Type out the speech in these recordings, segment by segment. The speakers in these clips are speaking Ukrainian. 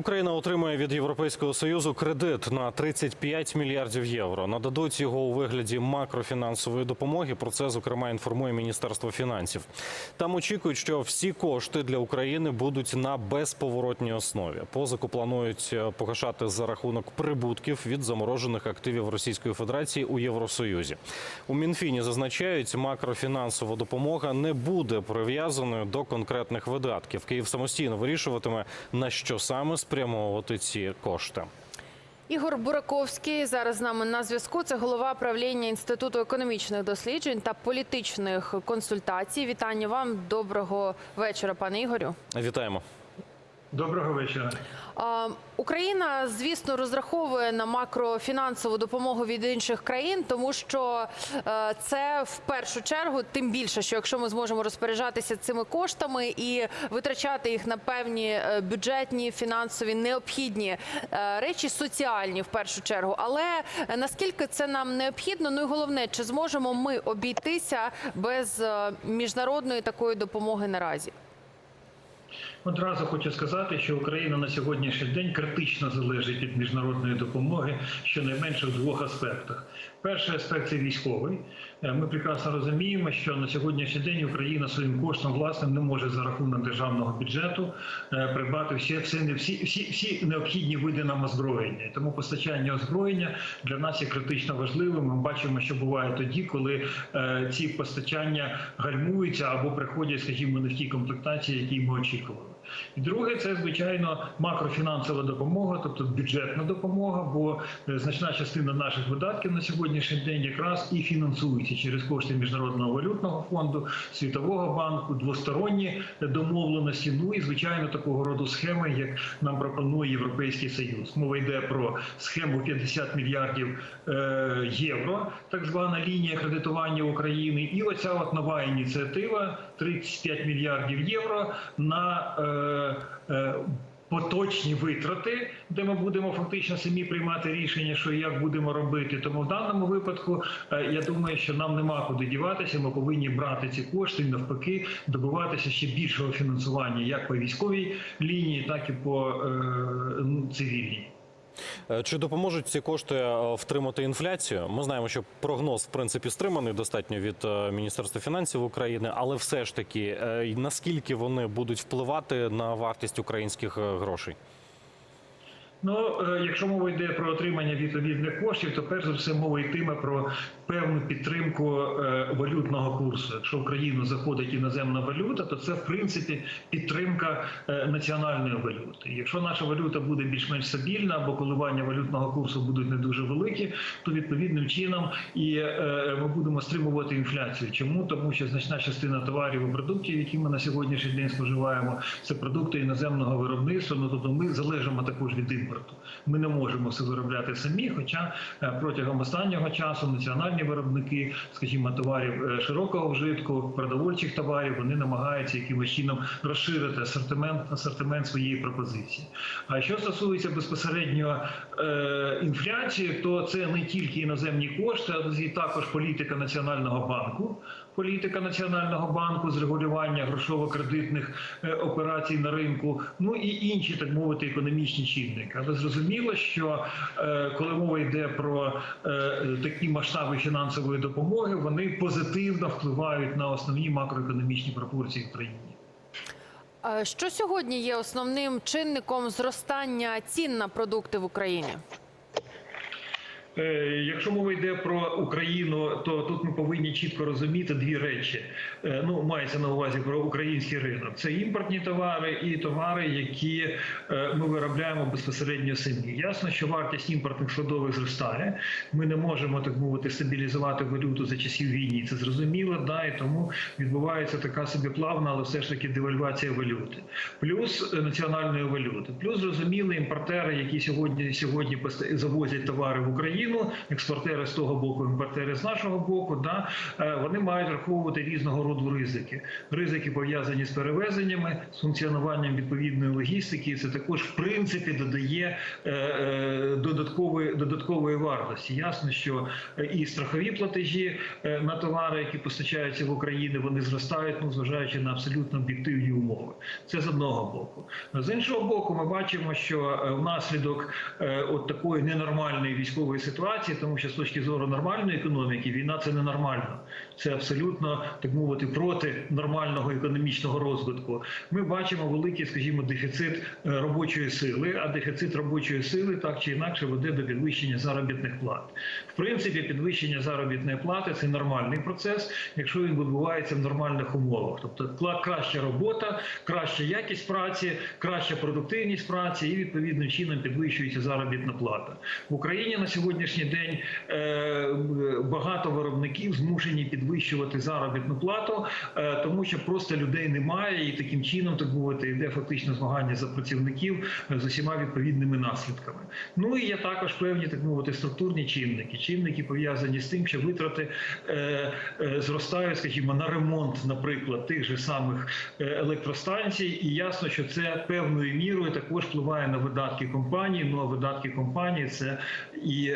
Україна отримує від Європейського союзу кредит на 35 мільярдів євро. Нададуть його у вигляді макрофінансової допомоги. Про це зокрема інформує Міністерство фінансів. Там очікують, що всі кошти для України будуть на безповоротній основі. Позику планують е, погашати за рахунок прибутків від заморожених активів Російської Федерації у Євросоюзі. У Мінфіні зазначають, макрофінансова допомога не буде прив'язаною до конкретних видатків. Київ самостійно вирішуватиме на що саме спрямовувати ці кошти. Ігор Бураковський зараз з нами на зв'язку. Це голова правління інституту економічних досліджень та політичних консультацій. Вітання вам. Доброго вечора, пане Ігорю. Вітаємо. Доброго вечора. Україна, звісно, розраховує на макрофінансову допомогу від інших країн, тому що е, це в першу чергу, тим більше, що якщо ми зможемо розпоряджатися цими коштами і витрачати їх на певні е, бюджетні, фінансові необхідні е, речі, соціальні в першу чергу. Але наскільки це нам необхідно? Ну і головне, чи зможемо ми обійтися без міжнародної такої допомоги наразі? Одразу хочу сказати, що Україна на сьогоднішній день критично залежить від міжнародної допомоги, щонайменше в двох аспектах. Перший аспект це військовий. Е, Ми прекрасно розуміємо, що на сьогоднішній день Україна своїм коштом власним не може за рахунок державного бюджету е, придбати всі всі, всі, всі, необхідні види нам озброєння. Тому постачання озброєння для нас є критично важливим. Ми бачимо, що буває тоді, коли е, ці постачання гальмуються або приходять, скажімо, не в тій комплектації, які ми очікували. Друге, це звичайно макрофінансова допомога, тобто бюджетна допомога, бо е, значна частина наших видатків на сьогоднішній день якраз і фінансується через кошти міжнародного валютного фонду, світового банку, двосторонні домовленості. Ну і звичайно такого роду схеми, як нам пропонує Європейський Союз. Мова йде про схему 50 мільярдів е, євро, так звана лінія кредитування України, і оця от нова ініціатива 35 мільярдів євро на е, е, Поточні витрати, де ми будемо фактично самі приймати рішення, що як будемо робити. Тому в даному випадку е, я думаю, що нам нема куди діватися. Ми повинні брати ці кошти навпаки добиватися ще більшого фінансування як по військовій лінії, так і по е, цивільній. Е, Чи допоможуть ці кошти е, втримати інфляцію? Ми знаємо, що прогноз в принципі стриманий достатньо від е, Міністерства фінансів України, але все ж таки, наскільки вони будуть впливати на вартість українських грошей? Ну, якщо мова йде про отримання відповідних коштів, то перш за все мова йтиме про певну підтримку е, валютного курсу. Якщо в країну заходить іноземна валюта, то це в принципі підтримка е, національної валюти. Якщо наша валюта буде більш-менш стабільна або коливання валютного курсу будуть не дуже великі, то відповідним чином і е, ми будемо стримувати інфляцію. Чому тому, що значна частина товарів і продуктів, які ми на сьогоднішній день споживаємо, це продукти іноземного виробництва. Ну тобто ми залежимо також від імпорту. Ми не можемо все виробляти самі. Хоча протягом останнього часу національні виробники, скажімо, товарів е, широкого вжитку, продовольчих товарів, вони намагаються якимось чином розширити асортимент асортимент своєї пропозиції. А що стосується безпосередньо е, інфляції, то це не тільки іноземні кошти, а також політика національного банку. Політика національного банку з регулювання грошово-кредитних е, операцій на ринку, ну і інші, так мовити, економічні чинники. Але зрозуміло, що е, коли мова йде про е, такі масштаби фінансової допомоги, вони позитивно впливають на основні макроекономічні пропорції в країні. Що сьогодні є основним чинником зростання цін на продукти в Україні? Е, Якщо мова йде про Україну, то тут ми повинні чітко розуміти дві речі. Е, Ну, мається на увазі про український ринок. Це імпортні товари і товари, які е, ми виробляємо безпосередньо самі. Ясно, що вартість імпортних складових зростає. Ми не можемо так мовити стабілізувати валюту за часів війни. Це зрозуміло, да, і тому відбувається така собі плавна, але все ж таки девальвація валюти, плюс національної валюти, плюс зрозуміло імпортери, які сьогодні сьогодні завозять товари в Україну. Україну, експортери з того боку, імпортери з нашого боку, да, е, вони мають враховувати різного роду ризики. Ризики пов'язані з перевезеннями, з функціонуванням відповідної логістики. Це також в принципі додає е, е, додаткової додаткової вартості. Ясно, що і страхові платежі на товари, які постачаються в Україну, вони зростають, ну зважаючи на абсолютно об'єктивні умови. Це з одного боку. З іншого боку, ми бачимо, що внаслідок от такої ненормальної військової ситуації, тому що з точки зору нормальної економіки, війна це ненормально. Це абсолютно так мовити проти нормального економічного розвитку. Ми бачимо великий, скажімо, дефіцит е, робочої сили, а дефіцит робочої сили так чи інакше веде до підвищення заробітних плат. В принципі, підвищення заробітної плати це нормальний процес, якщо він відбувається в нормальних умовах. Тобто краща робота, краща якість праці, краща продуктивність праці і відповідним чином підвищується заробітна плата. В Україні на сьогоднішній день е, багато виробників змушені підвищувати заробітну плату, е, тому що просто людей немає, і таким чином, так мовити, йде фактично змагання за працівників е, з усіма відповідними наслідками. Ну і є також певні так мовити структурні чинники, чинники пов'язані з тим, що витрати зростають, скажімо, на ремонт, наприклад, тих же самих електростанцій, і ясно, що це певною мірою також впливає на видатки компанії. Ну а видатки компанії це і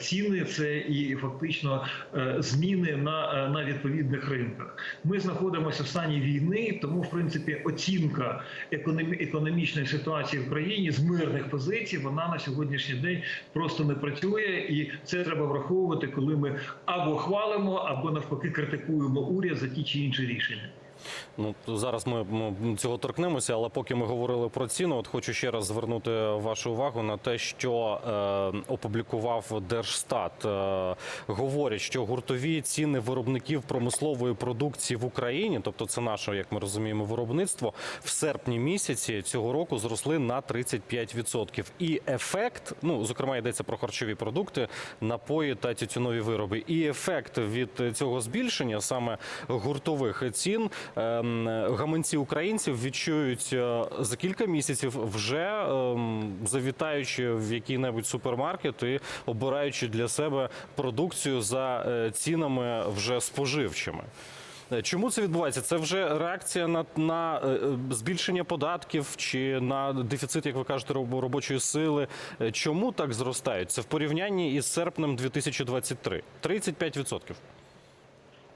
ціни, це і фактично е, зміни на, е, на відповідних ринках. Ми знаходимося в стані війни, тому в принципі оцінка економі- економічної ситуації в країні з мирних позицій вона на сьогоднішній день просто не працює, і це треба враховувати, коли ми або хвалимо, або навпаки критикуємо уряд за ті чи інші рішення. Ну зараз ми цього торкнемося, але поки ми говорили про ціну, от хочу ще раз звернути вашу увагу на те, що е, опублікував Держстат. Е, говорять, що гуртові ціни виробників промислової продукції в Україні, тобто це наше, як ми розуміємо, виробництво, в серпні місяці цього року зросли на 35%. І ефект, ну зокрема йдеться про харчові продукти, напої та тютюнові вироби. І ефект від цього збільшення саме гуртових цін гаманці українців відчують е, за кілька місяців, вже ем, завітаючи в який-небудь супермаркет і обираючи для себе продукцію за е, цінами вже споживчими. Е, Чому це відбувається? Це вже реакція на, на збільшення податків чи на дефіцит, як ви кажете, робочої сили. Чому так зростають? Це в порівнянні із серпнем 2023. 35%.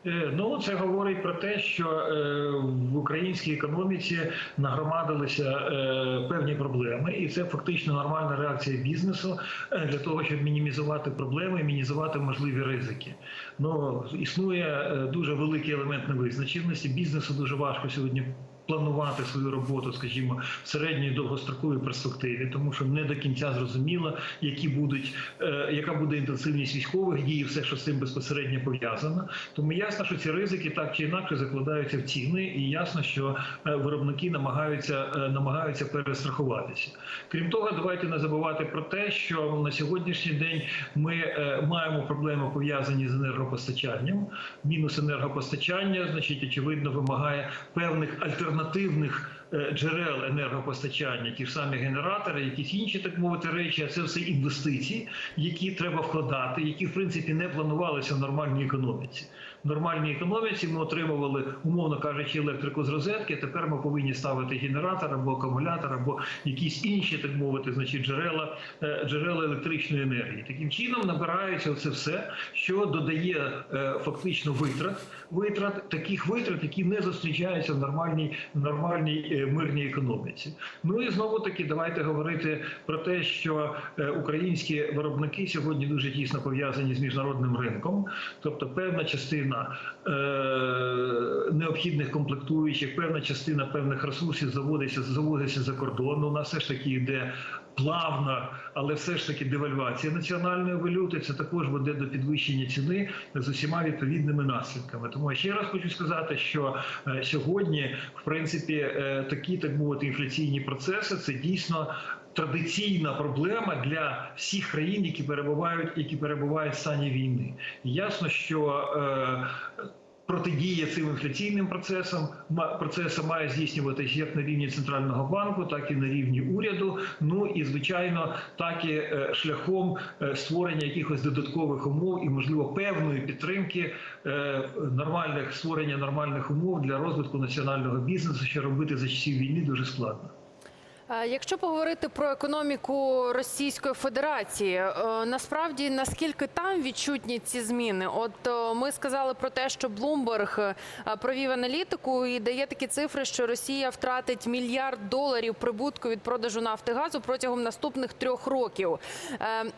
Е, Ну, це говорить про те, що е, в українській економіці нагромадилися е, певні проблеми, і це фактично нормальна реакція бізнесу для того, щоб мінімізувати проблеми і мінімізувати можливі ризики. Ну існує дуже великий елемент невизначеності. Бізнесу дуже важко сьогодні. Планувати свою роботу, скажімо, в середньої довгостроковій перспективі, тому що не до кінця зрозуміло, які будуть, е, яка буде інтенсивність військових дій, і все, що з цим безпосередньо пов'язано. Тому ясно, що ці ризики так чи інакше закладаються в ціни, і ясно, що е, виробники намагаються е, намагаються перестрахуватися. Крім того, давайте не забувати про те, що на сьогоднішній день ми маємо проблеми пов'язані з енергопостачанням. Мінус енергопостачання, значить, очевидно, вимагає певних альтернативних. е, Джерел енергопостачання, ті ж самі генератори, якісь інші так мовити речі, а це все інвестиції, які треба вкладати, які в принципі не планувалися в нормальній економіці. Нормальній економіці ми отримували, умовно кажучи, електрику з розетки. Тепер ми повинні ставити генератор або акумулятор, або якісь інші, так мовити, значить, джерела, е, джерела електричної енергії. Таким чином набирається це все, що додає е, фактично витрат, витрат таких витрат, які не зустрічаються в нормальній, нормальній е, мирній економіці. Ну і знову таки давайте говорити про те, що українські виробники сьогодні дуже тісно пов'язані з міжнародним ринком, тобто певна частина е, необхідних комплектуючих, певна частина певних ресурсів заводиться, завозиться за кордон. У нас все ж таки йде плавна, але все ж таки девальвація національної валюти. Це також веде до підвищення ціни з усіма відповідними наслідками. Тому я ще раз хочу сказати, що е, сьогодні, в принципі, е, такі так мовити інфляційні процеси це дійсно. Традиційна проблема для всіх країн, які перебувають, які перебувають в стані війни. І Ясно, що е, Протидія цим інфляційним процесам процесам має здійснюватися як на рівні центрального банку, так і на рівні уряду. Ну і звичайно, так і е, шляхом е, створення якихось додаткових умов і, можливо, певної підтримки е, нормальних створення нормальних умов для розвитку національного бізнесу, що робити за часів війни дуже складно. Е, Якщо поговорити про економіку Російської Федерації, е, насправді наскільки там відчутні ці зміни? От е, ми сказали про те, що Блумберг провів аналітику і дає такі цифри, що Росія втратить мільярд доларів прибутку від продажу нафти газу протягом наступних трьох років.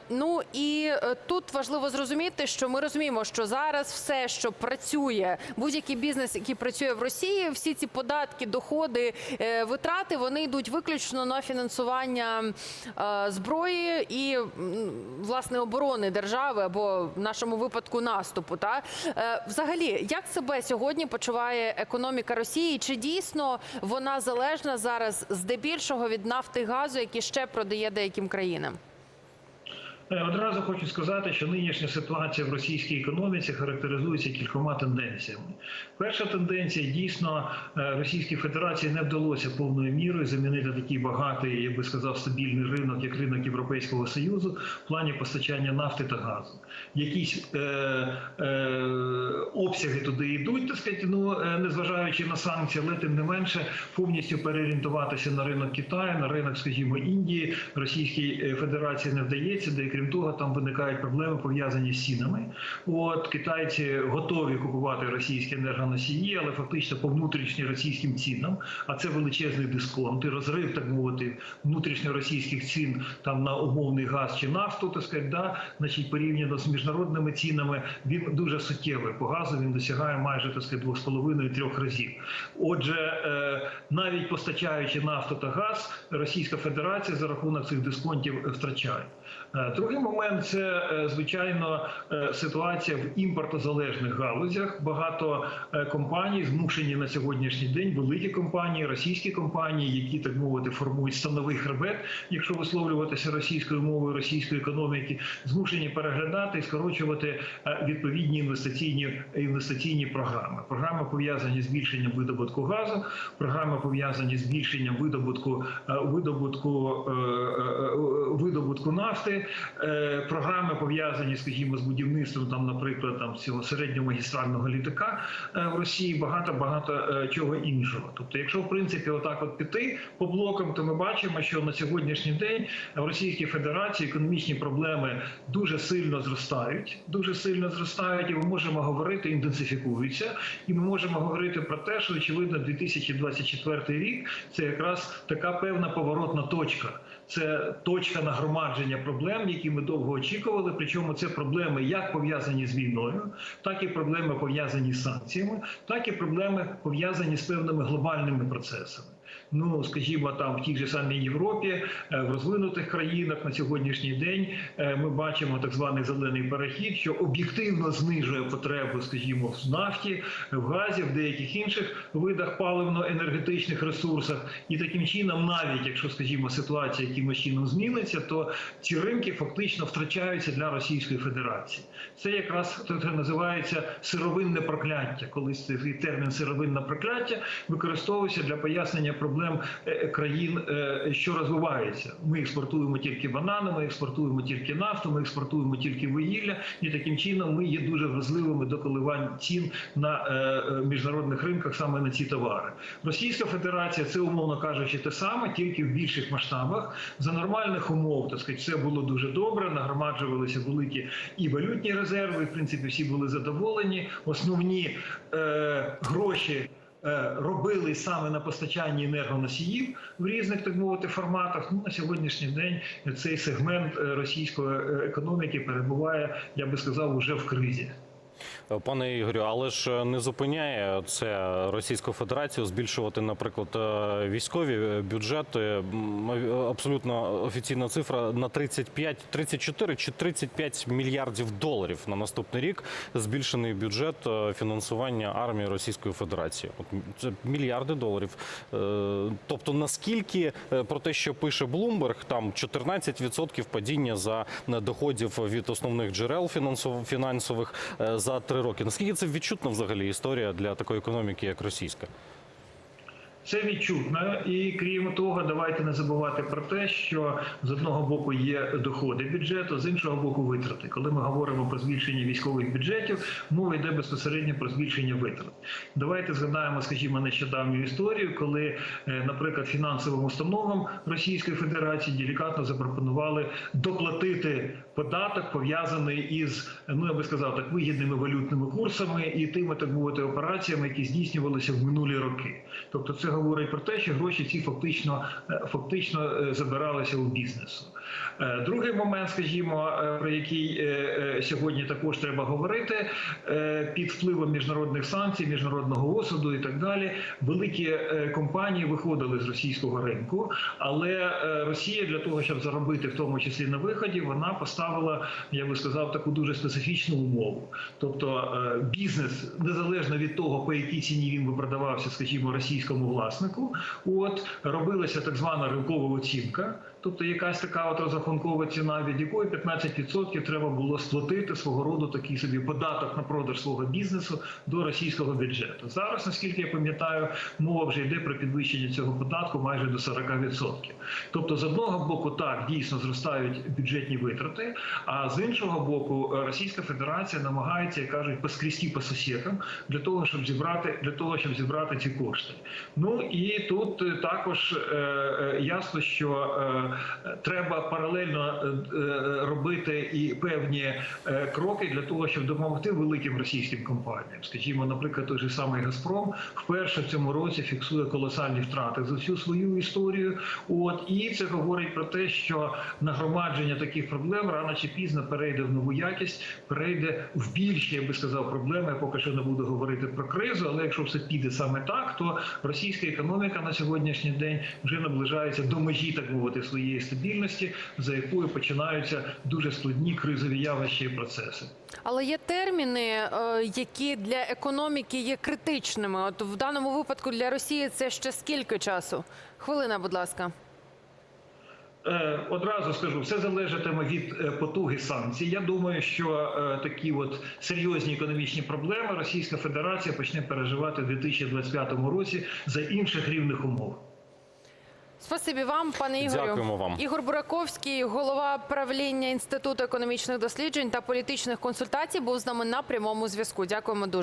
Ну і тут важливо зрозуміти, що ми розуміємо, що зараз все, що працює, будь-який бізнес, який працює в Росії, всі ці податки, доходи, витрати, вони йдуть виключно на фінансування е, зброї і власне оборони держави або в нашому випадку наступу. Та Е, взагалі, як себе сьогодні почуває економіка Росії? Чи дійсно вона залежна зараз здебільшого від нафти газу, які ще продає деяким країнам? Е, Одразу хочу сказати, що нинішня ситуація в російській економіці характеризується кількома тенденціями. Перша тенденція дійсно е, Російській Федерації не вдалося повною мірою замінити такий багатий, я би сказав, стабільний ринок, як ринок Європейського союзу, в плані постачання нафти та газу. Якісь е, е, обсяги туди йдуть, так сказати, ну е, незважаючи на санкції, але тим не менше повністю переорієнтуватися на ринок Китаю, на ринок, скажімо, Індії, Російській Федерації не вдається, де крім того, там виникають проблеми пов'язані з цінами. От китайці готові купувати російські енергоносії, але фактично по внутрішнім російським цінам. А це величезний дисконт і розрив, так мовити, внутрішньоросійських цін там на умовний газ чи нафту, так сказати, да, значить, порівняно з міжнародними цінами, він дуже суттєвий. По газу він досягає майже так сказати, 2,5-3 разів. Отже, е, навіть постачаючи нафту та газ, Російська Федерація за рахунок цих дисконтів втрачає. Е, Другий момент це е, звичайно е, ситуація в імпортозалежних галузях. Багато компаній змушені на сьогоднішній день великі компанії, російські компанії, які так мовити формують становий хребет, якщо висловлюватися російською мовою російської економіки, змушені переглядати і скорочувати відповідні інвестиційні інвестиційні програми. Програми пов'язані з збільшенням видобутку газу, програми пов'язані з збільшенням видобутку видобутку видобутку нафти, е, програми пов'язані, скажімо, з будівництвом там, наприклад, там цього середньомагістрального літака е, в Росії, багато багато е, чого іншого. Тобто, якщо в принципі отак от піти по блокам, то ми бачимо, що на сьогоднішній день в Російській Федерації економічні проблеми дуже сильно зростають, дуже сильно зростають, і ми можемо говорити, інтенсифікуються, і ми можемо говорити про те, що очевидно 2024 рік це якраз така певна поворотна точка. Це точка нагромадження проблем, які ми довго очікували. Причому це проблеми як пов'язані з війною, так і проблеми пов'язані з санкціями, так і проблеми пов'язані з певними глобальними процесами. Ну, скажімо, там в тій же самій Європі, е, в розвинутих країнах на сьогоднішній день е, ми бачимо так званий зелений перехід, що об'єктивно знижує потребу, скажімо, в нафті, в газі, в деяких інших видах паливно-енергетичних ресурсах. І таким чином, навіть якщо, скажімо, ситуація якимось чином зміниться, то ці ринки фактично втрачаються для Російської Федерації. Це якраз це називається сировинне прокляття. Колись цей термін сировинне прокляття використовується для пояснення проблем е, країн, е, що розвиваються. Ми експортуємо тільки банани, ми експортуємо тільки нафту, ми експортуємо тільки вугілля, і таким чином ми є дуже вразливими до коливань цін на е, міжнародних ринках саме на ці товари. Російська Федерація це умовно кажучи те саме, тільки в більших масштабах. За нормальних умов, так сказати, все було дуже добре. Нагромаджувалися великі і валютні резерви. В принципі, всі були задоволені. Основні гроші. Е, Робили саме на постачанні енергоносіїв в різних так мовити форматах. Ну на сьогоднішній день цей сегмент е, російської е, економіки перебуває, я би сказав, уже в кризі. Пане Ігорю, але ж не зупиняє це Російську Федерацію збільшувати, наприклад, е, військові бюджети. Абсолютно офіційна цифра на 35, 34 чи 35 мільярдів доларів на наступний рік. Збільшений бюджет е, фінансування армії Російської Федерації. От це мільярди доларів. Е, Тобто, наскільки е, про те, що пише Блумберг, там 14% падіння за доходів від основних джерел фінансов- фінансових е, за за роки. Наскільки це відчутна взагалі історія для такої економіки, як російська? Це відчутно, і крім того, давайте не забувати про те, що з одного боку є доходи бюджету, з іншого боку, витрати. Коли ми говоримо про збільшення військових бюджетів, мова йде безпосередньо про збільшення витрат. Давайте згадаємо, скажімо, нещодавню історію, коли, е, наприклад, фінансовим установам Російської Федерації делікатно запропонували доплатити податок, пов'язаний із ну я би сказав так вигідними валютними курсами і тими так мовити операціями, які здійснювалися в минулі роки. Тобто, це говорить про те, що гроші ці фактично е, фактично е, забиралися у бізнесу. Е, Другий момент, скажімо, про який сьогодні також треба говорити, під впливом міжнародних санкцій, міжнародного осуду і так далі, великі компанії виходили з російського ринку, але Росія для того, щоб заробити в тому числі на виході, вона поставила, я би сказав, таку дуже специфічну умову. Тобто бізнес, незалежно від того, по якій ціні він би продавався, скажімо, російському власнику, от робилася так звана ринкова оцінка. Тобто якась така от розрахункова ціна, від якої 15% треба було сплатити свого роду такий собі податок на продаж свого бізнесу до російського бюджету. Зараз, наскільки я пам'ятаю, мова вже йде про підвищення цього податку майже до 40%. Тобто, з одного боку, так дійсно зростають бюджетні витрати, а з іншого боку, Російська Федерація намагається, як кажуть, поскрісти по сусідам для того, щоб зібрати для того, щоб зібрати ці кошти. Ну і тут е, також е, е, ясно, що е, треба паралельно е, е, робити і певні е, кроки для того, щоб допомогти великим російським компаніям. Скажімо, наприклад, той же самий Газпром вперше в цьому році фіксує колосальні втрати за всю свою історію. От і це говорить про те, що нагромадження таких проблем рано чи пізно перейде в нову якість, перейде в більші, я би сказав, проблеми. Я поки що не буду говорити про кризу, але якщо все піде саме так, то російська економіка на сьогоднішній день вже наближається до межі, так мовити, своєї стабільності, за якою починаються дуже складні кризові явища і процеси. Але є терміни, е, які для економіки є критичними. От в даному випадку для Росії це ще скільки часу? Хвилина, будь ласка. Е, Одразу скажу, все залежатиме від е, потуги санкцій. Я думаю, що такі от серйозні економічні проблеми Російська Федерація почне переживати в 2025 році за інших рівних умов. Спасибі вам, пане Ігорю. Дякуємо вам. Ігор Бураковський, голова правління Інституту економічних досліджень та політичних консультацій, був з нами на прямому зв'язку. Дякуємо дуже.